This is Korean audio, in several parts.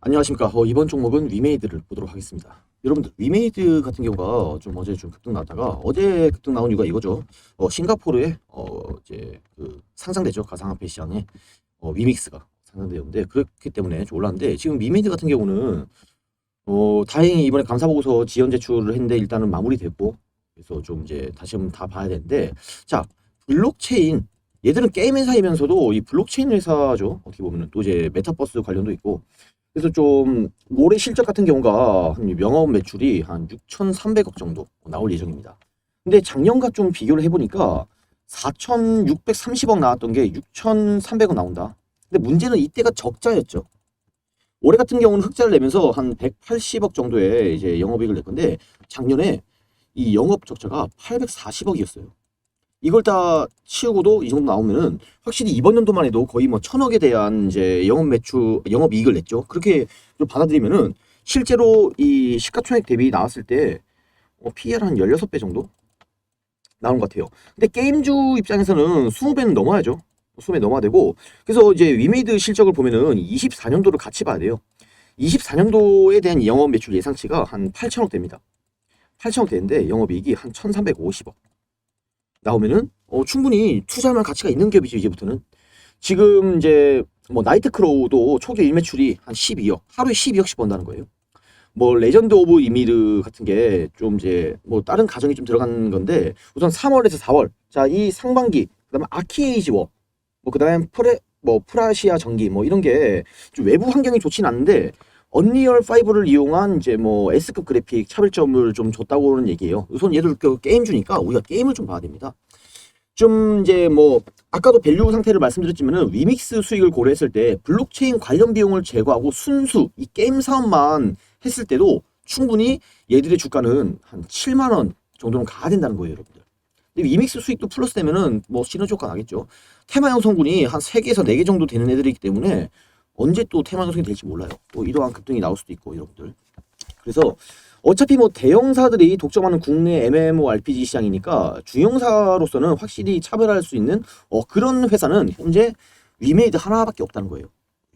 안녕하십니까. 어, 이번 종목은 위메이드를 보도록 하겠습니다. 여러분들, 위메이드 같은 경우가 좀 어제 좀 급등 나왔다가 어제 급등 나온 이유가 이거죠. 어, 싱가포르에 어, 이제 그 상장되죠. 가상화폐 시장에 어, 위믹스가 상장되었는데 그렇기 때문에 좀 올랐는데 지금 위메이드 같은 경우는 어, 다행히 이번에 감사보고서 지연 제출을 했는데 일단은 마무리됐고 그래서 좀 이제 다시 한번 다 봐야 되는데 자 블록체인 얘들은 게임 회사이면서도 이 블록체인 회사죠. 어떻게 보면은 또 이제 메타버스 관련도 있고 그래서 좀 올해 실적 같은 경우가 한 명업 매출이 한 6,300억 정도 나올 예정입니다. 근데 작년과 좀 비교를 해보니까 4,630억 나왔던 게 6,300억 나온다. 근데 문제는 이때가 적자였죠. 올해 같은 경우는 흑자를 내면서 한 180억 정도의 이제 영업이익을 낼 건데 작년에 이 영업 적자가 840억이었어요. 이걸 다 치우고도 이 정도 나오면은 확실히 이번 연도만 해도 거의 뭐 천억에 대한 이제 영업 매출, 영업 이익을 냈죠. 그렇게 좀 받아들이면은 실제로 이 시가총액 대비 나왔을 때 어, PER 한 16배 정도 나온 것 같아요. 근데 게임주 입장에서는 20배는 넘어야죠. 20배 넘어야 되고 그래서 이제 위메이드 실적을 보면은 24년도를 같이 봐야 돼요. 24년도에 대한 영업 매출 예상치가 한 8천억 됩니다. 8천억 되는데 영업이익이 한 1,350억. 나오면은 어, 충분히 투자할 가치가 있는 기업이죠 이제부터는. 지금 이제 뭐 나이트크로우도 초기 일매출이 한 12억 하루에 12억씩 번다는 거예요. 뭐 레전드 오브 이미르 같은 게 좀 이제 뭐 다른 가정이 좀 들어간 건데 우선 3월에서 4월. 자 이 상반기 그다음에 아키에이지 워 뭐 그다음에 프레 뭐 프라시아 전기 뭐 이런 게 좀 외부 환경이 좋진 않은데 언리얼 5를 이용한 이제 뭐 S급 그래픽 차별점을 좀 줬다고는 얘기해요. 우선 얘들 그 게임 주니까 우리가 게임을 좀 봐야 됩니다. 좀 이제 뭐 아까도 밸류 상태를 말씀드렸지만은 위믹스 수익을 고려했을 때 블록체인 관련 비용을 제거하고 순수 이 게임 사업만 했을 때도 충분히 얘들의 주가는 한 7만 원 정도는 가야 된다는 거예요, 여러분들. 위믹스 수익도 플러스 되면은 뭐 시너지 효과 나겠죠. 테마 형 성분이 한 3개에서 4개 정도 되는 애들이기 때문에 언제 또 테마 형성이 될지 몰라요. 또 이러한 급등이 나올 수도 있고 여러분들. 그래서 어차피 뭐 대형사들이 독점하는 국내 MMORPG 시장이니까 중형사로서는 확실히 차별할 수 있는 어, 그런 회사는 현재 위메이드 하나밖에 없다는 거예요.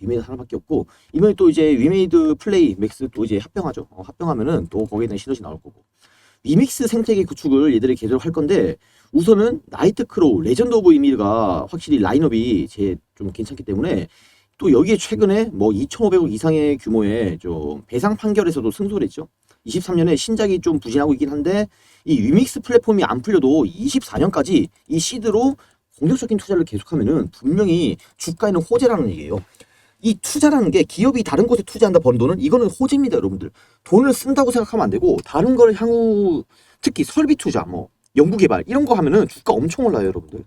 위메이드 하나밖에 없고 이번에 또 이제 위메이드 플레이 맥스 또 이제 합병하죠. 어, 합병하면은 또 거기에 대한 시너지 나올 거고 위믹스 생태계 구축을 얘들이 계속 할 건데 우선은 나이트 크로우 레전드 오브 이미르가 확실히 라인업이 제 좀 괜찮기 때문에 또 여기에 최근에 뭐 2,500억 이상의 규모의 좀 배상 판결에서도 승소를 했죠. 23년에 신작이 좀 부진하고 있긴 한데 이 위믹스 플랫폼이 안 풀려도 24년까지 이 시드로 공격적인 투자를 계속하면은 분명히 주가에는 호재라는 얘기예요. 이 투자라는 게 기업이 다른 곳에 투자한다 버는 돈은 이거는 호재입니다, 여러분들. 돈을 쓴다고 생각하면 안 되고 다른 걸 향후 특히 설비 투자, 뭐 연구 개발 이런 거 하면은 주가 엄청 올라요, 여러분들.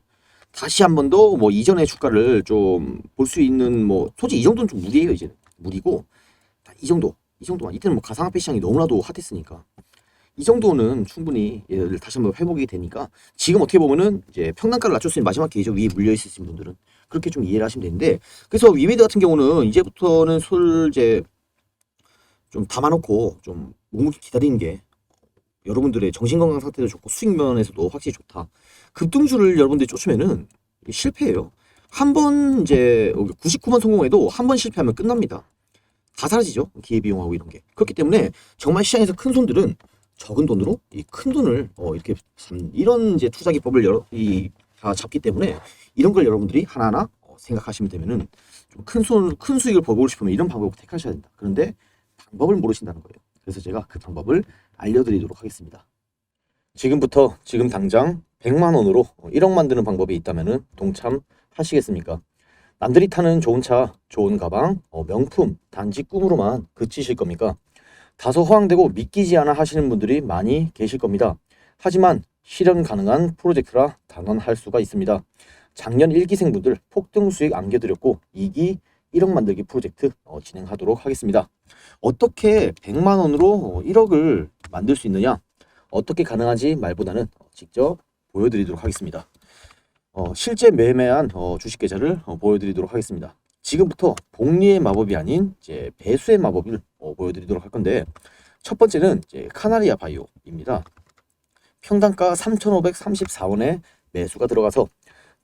다시 한 번 더 뭐 이전의 주가를 좀 볼 수 있는 뭐 솔직히 이 정도는 좀 무리예요 이제는. 무리고 이 정도 이 정도만. 이때는 뭐 가상화폐 시장이 너무나도 핫했으니까. 이 정도는 충분히 얘를 다시 한번 회복이 되니까 지금 어떻게 보면은 이제 평단가를 낮출 수 있는 마지막 기회죠. 위에 물려 있으신 분들은. 그렇게 좀 이해를 하시면 되는데 그래서 위메드 같은 경우는 이제부터는 술 이제 좀 담아놓고 좀 묵묵히 기다리는 게 여러분들의 정신건강 상태도 좋고 수익 면에서도 확실히 좋다. 급등주를 여러분들이 쫓으면은 실패해요. 한 번 이제 99번 성공해도 한 번 실패하면 끝납니다. 다 사라지죠. 기회비용하고 이런 게. 그렇기 때문에 정말 시장에서 큰 손들은 적은 돈으로 이 큰 돈을 어 이렇게 삼- 이런 이제 투자 기법을 여러 이 다 잡기 때문에 이런 걸 여러분들이 하나하나 어, 생각하시면 되면은 좀 큰 손, 큰 수익을 벌고 싶으면 이런 방법을 택하셔야 된다. 그런데 방법을 모르신다는 거예요. 그래서 제가 그 방법을 알려드리도록 하겠습니다. 지금부터 지금 당장 100만 원으로 1억 만드는 방법이 있다면은 동참하시겠습니까? 남들이 타는 좋은 차, 좋은 가방, 어, 명품, 단지 꿈으로만 그치실 겁니까? 다소 허황되고 믿기지 않아 하시는 분들이 많이 계실 겁니다. 하지만 실현 가능한 프로젝트라 단언할 수가 있습니다. 작년 1기생분들 폭등 수익 안겨드렸고 2기 1억 만들기 프로젝트 어, 진행하도록 하겠습니다. 어떻게 100만 원으로 1억을 만들 수 있느냐? 어떻게 가능한지 말보다는 직접 보여드리도록 하겠습니다. 어, 실제 매매한 어, 주식 계좌를 어, 보여드리도록 하겠습니다. 지금부터 복리의 마법이 아닌 이제 배수의 마법을 어, 보여드리도록 할 건데 첫 번째는 이제 카나리아 바이오입니다. 평단가 3,534원에 매수가 들어가서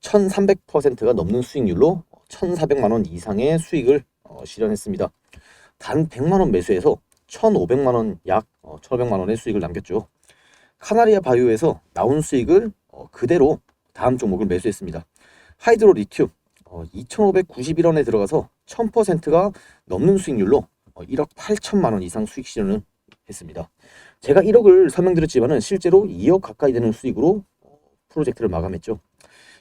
1,300%가 넘는 수익률로 1,400만 원 이상의 수익을 어, 실현했습니다. 단 100만 원 매수해서 1,500만 원 약 1,500만 원의 수익을 남겼죠. 카나리아 바이오에서 나온 수익을 어, 그대로 다음 종목을 매수했습니다. 하이드로 리튬 어, 2,591원에 들어가서 1,000%가 넘는 수익률로 어, 1억 8천만 원 이상 수익 실현을 했습니다. 제가 1억을 설명드렸지만은 실제로 2억 가까이 되는 수익으로 어, 프로젝트를 마감했죠.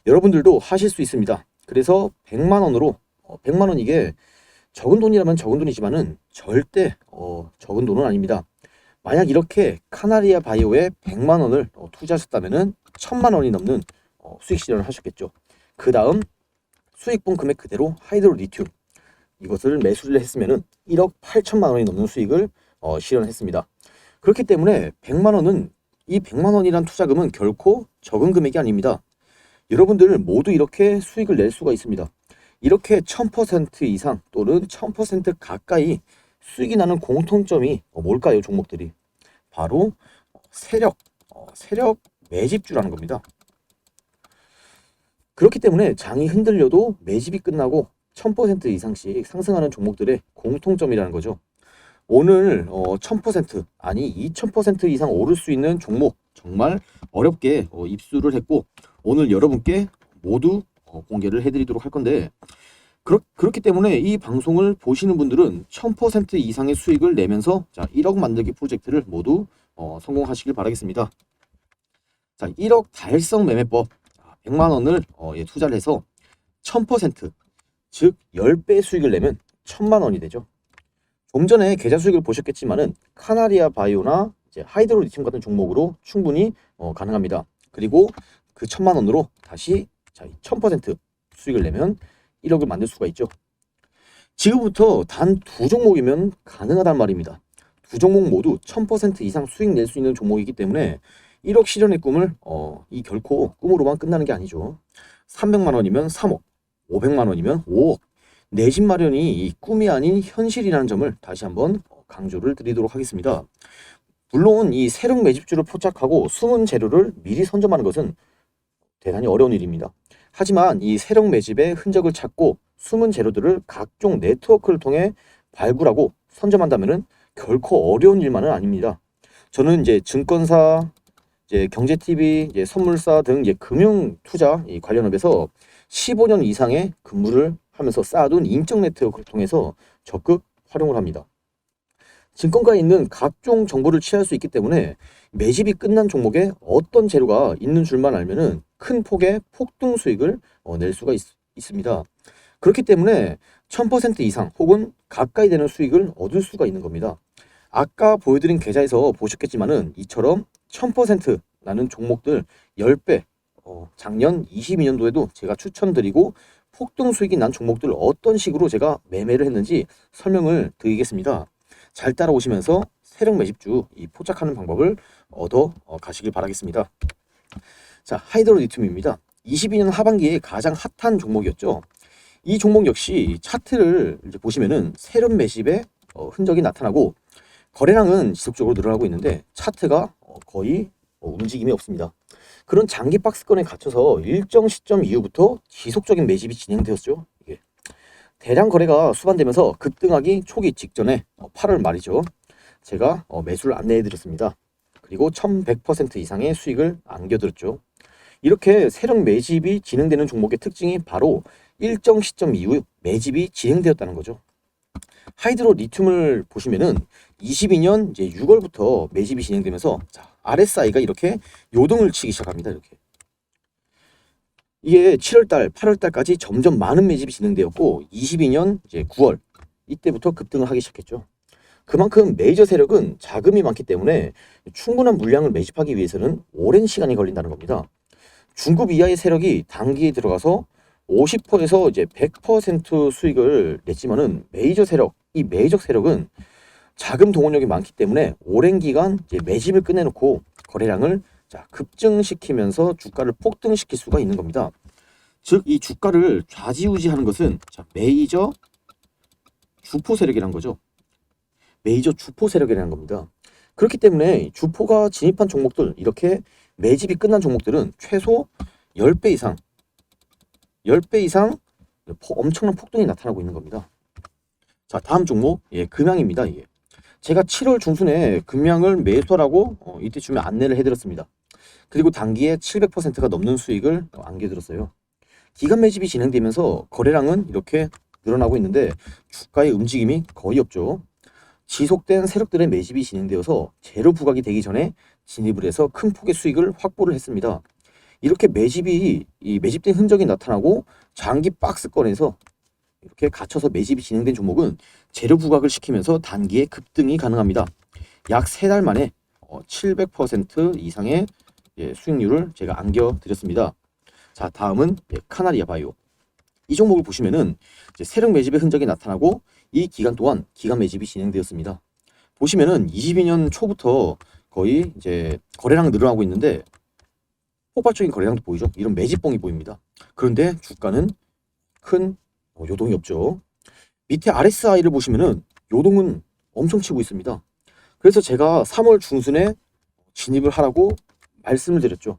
여러분들도 하실 수 있습니다. 그래서 100만 원으로 어, 100만 원 이게 적은 돈이라면 적은 돈이지만은 절대 어, 적은 돈은 아닙니다. 만약 이렇게 카나리아 바이오에 100만 원을 어, 투자하셨다면은 1000만 원이 넘는 어, 수익 실현을 하셨겠죠. 그 다음 수익분 금액 그대로 하이드로 리튬 이것을 매수를 했으면은 1억 8천만 원이 넘는 수익을 어, 실현했습니다. 그렇기 때문에 100만 원은 이 100만 원이란 투자금은 결코 적은 금액이 아닙니다. 여러분들 모두 이렇게 수익을 낼 수가 있습니다. 이렇게 1000% 이상 또는 1000% 가까이 수익이 나는 공통점이 어, 뭘까요, 종목들이? 바로 세력, 어, 세력 매집주라는 겁니다. 그렇기 때문에 장이 흔들려도 매집이 끝나고 1000% 이상씩 상승하는 종목들의 공통점이라는 거죠. 오늘 어, 1000% 아니 2000% 이상 오를 수 있는 종목 정말 어렵게 어, 입수를 했고 오늘 여러분께 모두 어, 공개를 해드리도록 할 건데 그렇, 그렇기 때문에 이 방송을 보시는 분들은 1000% 이상의 수익을 내면서 자 1억 만들기 프로젝트를 모두 어, 성공하시길 바라겠습니다. 자 1억 달성 매매법 100만 원을 어, 예, 투자를 해서 1000%, 즉 10배 수익을 내면 1000만 원이 되죠. 좀 전에 계좌 수익을 보셨겠지만은 카나리아 바이오나 하이드로 리튬 같은 종목으로 충분히 어, 가능합니다. 그리고 그 1000만 원으로 다시 자, 1000% 수익을 내면 1억을 만들 수가 있죠. 지금부터 단 두 종목이면 가능하단 말입니다. 두 종목 모두 1000% 이상 수익 낼 수 있는 종목이기 때문에 1억 실현의 꿈을 어, 이 결코 꿈으로만 끝나는 게 아니죠. 300만 원이면 3억, 500만 원이면 5억. 내 집 마련이 이 꿈이 아닌 현실이라는 점을 다시 한번 강조를 드리도록 하겠습니다. 물론 이 세력 매집주를 포착하고 숨은 재료를 미리 선점하는 것은 대단히 어려운 일입니다. 하지만 이 세력 매집의 흔적을 찾고 숨은 재료들을 각종 네트워크를 통해 발굴하고 선점한다면은 결코 어려운 일만은 아닙니다. 저는 이제 증권사, 이제 경제 TV, 이제 선물사 등 이제 금융 투자 이 관련 업에서 15년 이상의 근무를 하면서 쌓아둔 인적 네트워크를 통해서 적극 활용을 합니다. 증권가에 있는 각종 정보를 취할 수 있기 때문에 매집이 끝난 종목에 어떤 재료가 있는 줄만 알면은 큰 폭의 폭등 수익을 어, 낼 수가 있, 있습니다. 그렇기 때문에 1000% 이상 혹은 가까이 되는 수익을 얻을 수가 있는 겁니다. 아까 보여드린 계좌에서 보셨겠지만은 이처럼 1000%라는 종목들 10배 어, 작년 22년도에도 제가 추천드리고 폭등 수익이 난 종목들 어떤 식으로 제가 매매를 했는지 설명을 드리겠습니다. 잘 따라오시면서 세력 매집주 이 포착하는 방법을 얻어 어, 가시길 바라겠습니다. 자, 하이드로 리튬입니다. 22년 하반기에 가장 핫한 종목이었죠. 이 종목 역시 차트를 보시면은 세력 매집의 어, 흔적이 나타나고 거래량은 지속적으로 늘어나고 있는데 차트가 어, 거의 어, 움직임이 없습니다. 그런 장기 박스권에 갇혀서 일정 시점 이후부터 지속적인 매집이 진행되었죠. 대량 거래가 수반되면서 급등하기 초기 직전에 8월 말이죠. 제가 어, 매수를 안내해 드렸습니다. 그리고 1100% 이상의 수익을 안겨드렸죠. 이렇게 세력 매집이 진행되는 종목의 특징이 바로 일정 시점 이후 매집이 진행되었다는 거죠. 하이드로 리튬을 보시면은 22년 이제 6월부터 매집이 진행되면서 자, RSI가 이렇게 요동을 치기 시작합니다. 이렇게. 이게 7월달, 8월달까지 점점 많은 매집이 진행되었고 22년 이제 9월 이때부터 급등을 하기 시작했죠. 그만큼 메이저 세력은 자금이 많기 때문에 충분한 물량을 매집하기 위해서는 오랜 시간이 걸린다는 겁니다. 중급 이하의 세력이 단기에 들어가서 50%에서 이제 100% 수익을 냈지만은 메이저 세력, 이 메이저 세력은 자금 동원력이 많기 때문에 오랜 기간 이제 매집을 끝내놓고 거래량을 자, 급증시키면서 주가를 폭등시킬 수가 있는 겁니다. 즉, 이 주가를 좌지우지하는 것은 자, 메이저 주포 세력이라는 거죠. 메이저 주포 세력이라는 겁니다. 그렇기 때문에 주포가 진입한 종목들, 이렇게 매집이 끝난 종목들은 최소 10배 이상, 10배 이상 엄청난 폭등이 나타나고 있는 겁니다. 자, 다음 종목, 예, 금양입니다, 이게. 제가 7월 중순에 금양을 매수하라고 어, 이때쯤에 안내를 해드렸습니다. 그리고 단기에 700%가 넘는 수익을 어, 안겨드렸어요. 기간 매집이 진행되면서 거래량은 이렇게 늘어나고 있는데 주가의 움직임이 거의 없죠. 지속된 세력들의 매집이 진행되어서 재료 부각이 되기 전에 진입을 해서 큰 폭의 수익을 확보를 했습니다. 이렇게 매집이 이 매집된 흔적이 나타나고 장기 박스권에서 이렇게 갇혀서 매집이 진행된 종목은 재료 부각을 시키면서 단기에 급등이 가능합니다. 약 세 달 만에 어, 700% 이상의 예, 수익률을 제가 안겨드렸습니다. 자, 다음은 예, 카나리아 바이오. 이 종목을 보시면은 세력 매집의 흔적이 나타나고 이 기간 동안 기간 매집이 진행되었습니다. 보시면은 22년 초부터 거의 이제 거래량 늘어나고 있는데 폭발적인 거래량도 보이죠. 이런 매집봉이 보입니다. 그런데 주가는 큰 어, 요동이 없죠. 밑에 RSI를 보시면은 요동은 엄청 치고 있습니다. 그래서 제가 3월 중순에 진입을 하라고 말씀을 드렸죠.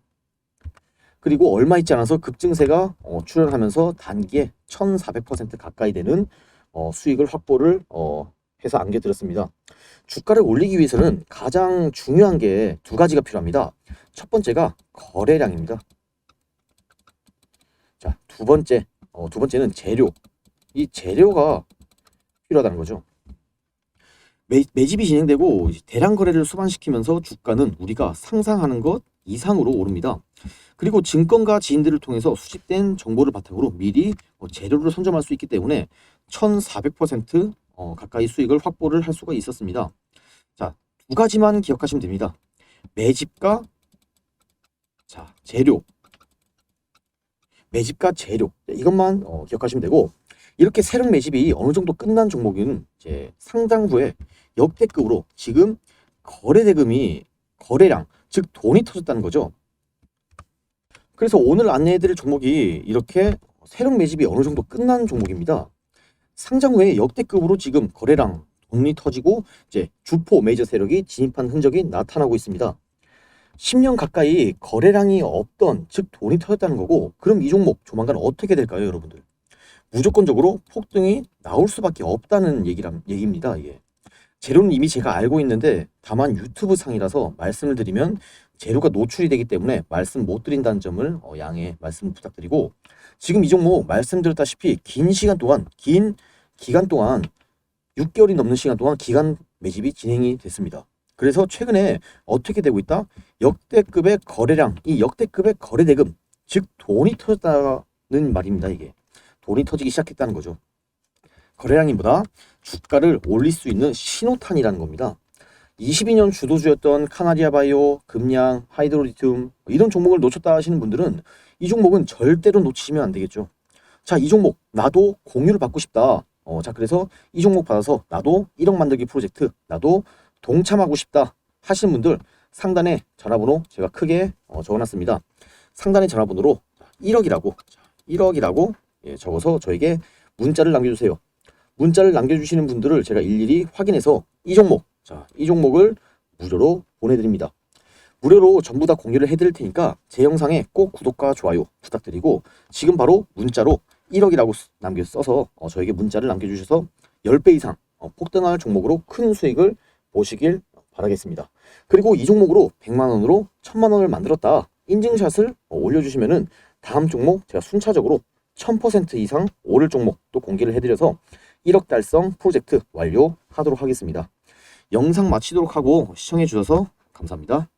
그리고 얼마 있지 않아서 급증세가 어, 출현하면서 단기에 1400% 가까이 되는 어, 수익을 확보를 어, 해서 안겨드렸습니다. 주가를 올리기 위해서는 가장 중요한 게 두 가지가 필요합니다. 첫 번째가 거래량입니다. 자, 두 번째, 어, 두 번째는 재료. 이 재료가 필요하다는 거죠. 매, 매집이 진행되고 대량 거래를 수반시키면서 주가는 우리가 상상하는 것 이상으로 오릅니다. 그리고 증권가 지인들을 통해서 수집된 정보를 바탕으로 미리 어, 재료를 선점할 수 있기 때문에 1400% 어, 가까이 수익을 확보를 할 수가 있었습니다. 자, 두 가지만 기억하시면 됩니다. 매집과 자, 재료. 매집과 재료. 네, 이것만 어, 기억하시면 되고 이렇게 세력 매집이 어느 정도 끝난 종목은 이제 상장 후에 역대급으로 지금 거래 대금이 거래량 즉 돈이 터졌다는 거죠. 그래서 오늘 안내해드릴 종목이 이렇게 세력 매집이 어느 정도 끝난 종목입니다. 상장 후에 역대급으로 지금 거래량 돈이 터지고 이제 주포 메이저 세력이 진입한 흔적이 나타나고 있습니다. 10년 가까이 거래량이 없던 즉 돈이 터졌다는 거고 그럼 이 종목 조만간 어떻게 될까요, 여러분들? 무조건적으로 폭등이 나올 수밖에 없다는 얘기람, 얘기입니다. 이게 재료는 이미 제가 알고 있는데 다만 유튜브 상이라서 말씀을 드리면 재료가 노출이 되기 때문에 말씀 못 드린다는 점을 어, 양해 말씀 부탁드리고 지금 이 종목 말씀드렸다시피 긴 시간 동안 긴 기간 동안 6개월이 넘는 시간 동안 기간 매집이 진행이 됐습니다. 그래서 최근에 어떻게 되고 있다? 역대급의 거래량, 이 역대급의 거래 대금, 즉 돈이 터졌다는 말입니다. 이게 돈이 터지기 시작했다는 거죠. 거래량이보다 주가를 올릴 수 있는 신호탄이라는 겁니다. 22년 주도주였던 카나리아 바이오, 금양, 하이드로리튬 이런 종목을 놓쳤다 하시는 분들은 이 종목은 절대로 놓치시면 안 되겠죠. 자, 이 종목 나도 공유를 받고 싶다. 어, 자, 그래서 이 종목 받아서 나도 1억 만들기 프로젝트 나도 동참하고 싶다 하시는 분들 상단에 전화번호 제가 크게 어, 적어놨습니다. 상단의 전화번호로 1억이라고 1억이라고 예, 적어서 저에게 문자를 남겨주세요. 문자를 남겨주시는 분들을 제가 일일이 확인해서 이 종목, 자, 이 종목을 무료로 보내드립니다. 무료로 전부 다 공유를 해드릴 테니까 제 영상에 꼭 구독과 좋아요 부탁드리고 지금 바로 문자로 1억이라고 남겨 써서 어, 저에게 문자를 남겨주셔서 10배 이상 어, 폭등할 종목으로 큰 수익을 보시길 바라겠습니다. 그리고 이 종목으로 100만 원으로 1000만 원을 만들었다. 인증샷을 어, 올려주시면은 다음 종목 제가 순차적으로 1000% 이상 오를 종목 또 공개를 해드려서 1억 달성 프로젝트 완료하도록 하겠습니다. 영상 마치도록 하고 시청해 주셔서 감사합니다.